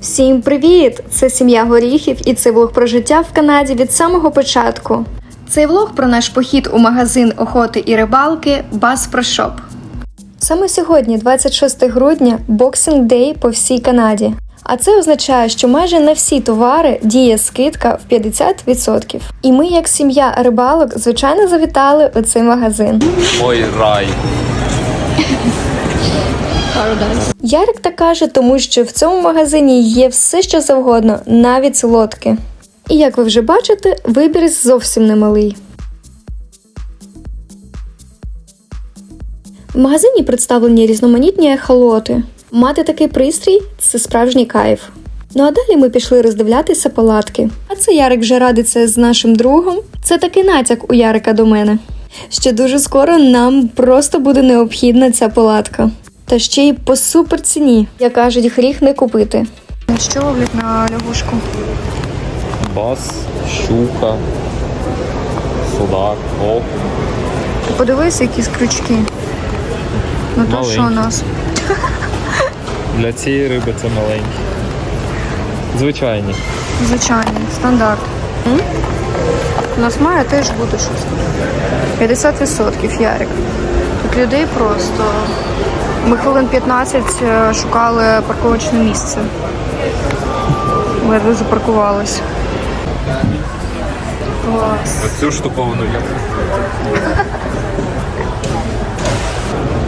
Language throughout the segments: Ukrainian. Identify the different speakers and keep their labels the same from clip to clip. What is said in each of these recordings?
Speaker 1: Всім привіт! Це сім'я горіхів і це влог про життя в Канаді від самого початку. Цей влог про наш похід у магазин охоти і рибалки Bass Pro Shop. Саме сьогодні, 26 грудня, Boxing Day по всій Канаді. А це означає, що майже на всі товари діє скидка в 50%. І ми, як сім'я рибалок, звичайно завітали у цей магазин.
Speaker 2: Ой, рай.
Speaker 1: Ярик так каже, тому що в цьому магазині є все, що завгодно, навіть солодке. І як ви вже бачите, вибір зовсім немалий. В магазині представлені різноманітні ехолоти. Мати такий пристрій це справжній кайф. Ну а далі ми пішли роздивлятися палатки. А це Ярик вже радиться з нашим другом. Це такий натяк у Ярика до мене. Що дуже скоро нам просто буде необхідна ця палатка. Та ще й по супер ціні. Як кажуть, гріх не купити. Що ловлять на лягушку?
Speaker 2: Бас, щука, судак, окунь.
Speaker 1: Ти подивись, якісь крючки. Ну то що у нас?
Speaker 2: Для цієї риби це маленькі. Звичайні.
Speaker 1: Звичайний, стандарт. У нас має теж бути щось. 50% Ярик. Тут людей просто. Ми хвилин 15 е, шукали парковочне місце. Ледве запаркувались. Клас.
Speaker 2: Оцю штуковину я.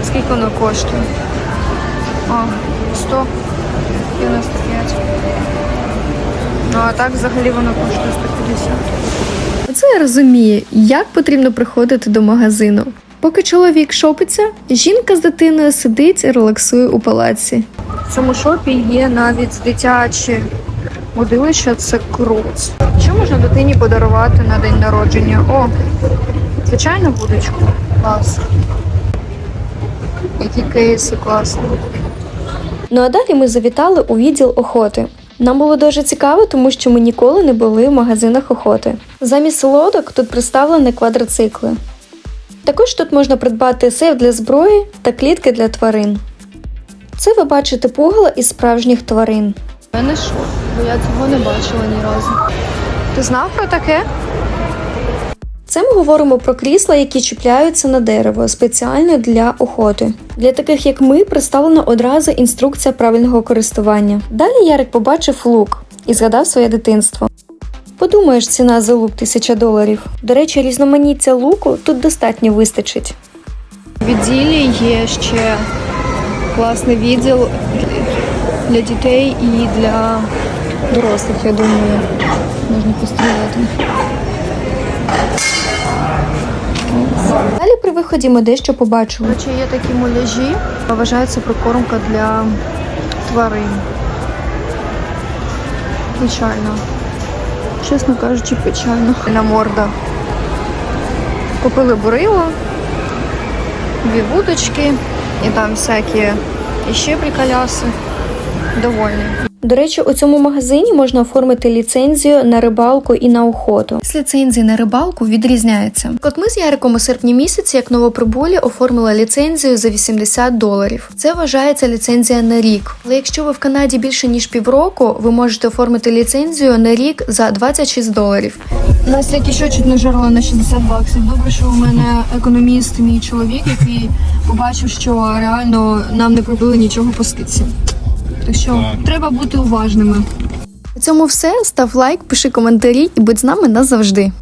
Speaker 1: Скільки воно коштує? А, 195. Ну, а так взагалі воно коштує 150. Оце я розумію, як потрібно приходити до магазину. Поки чоловік шопиться, жінка з дитиною сидить і релаксує у палаці. В цьому шопі є навіть дитячі водилища, це круто. Що можна дитині подарувати на день народження? О, звичайно, будочку. Клас. Які кейси класні. Ну а далі ми завітали у відділ охоти. Нам було дуже цікаво, тому що ми ніколи не були в магазинах охоти. Замість солодок тут представлені квадроцикли. Також тут можна придбати сейф для зброї та клітки для тварин. Це ви бачите пугало із справжніх тварин. Я не шок, бо я цього не бачила ні разу. Ти знав про таке? Це ми говоримо про крісла, які чіпляються на дерево спеціально для охоти. Для таких як ми представлена одразу інструкція правильного користування. Далі Ярик побачив лук і згадав своє дитинство. Подумаєш, ціна за лук тисяча доларів. До речі, різноманіття луку тут достатньо вистачить. В відділі є ще класний відділ для дітей і для дорослих, я думаю, можна постріляти. Далі при виході ми дещо побачили. Чи є такі муляжі, вважається прикормка для тварин. Печально. Чесно кажучи, печально. На морда. Купили бурило, дві будочки і там всякі іще приколяси. Довольні. До речі, у цьому магазині можна оформити ліцензію на рибалку і на охоту. З ліцензії на рибалку відрізняється. От ми з Яриком у серпні місяці, як новоприбулі, оформили ліцензію за 80 доларів. Це вважається ліцензія на рік. Але якщо ви в Канаді більше ніж півроку, ви можете оформити ліцензію на рік за 26 доларів. Нас як що чуть не жарла на 60 баксів. Добре, що у мене економіст, мій чоловік, який побачив, що реально нам не пробили нічого по скидці. Так що
Speaker 2: Так.
Speaker 1: треба бути уважними. На цьому все. Став лайк, пиши коментарі і будь з нами назавжди.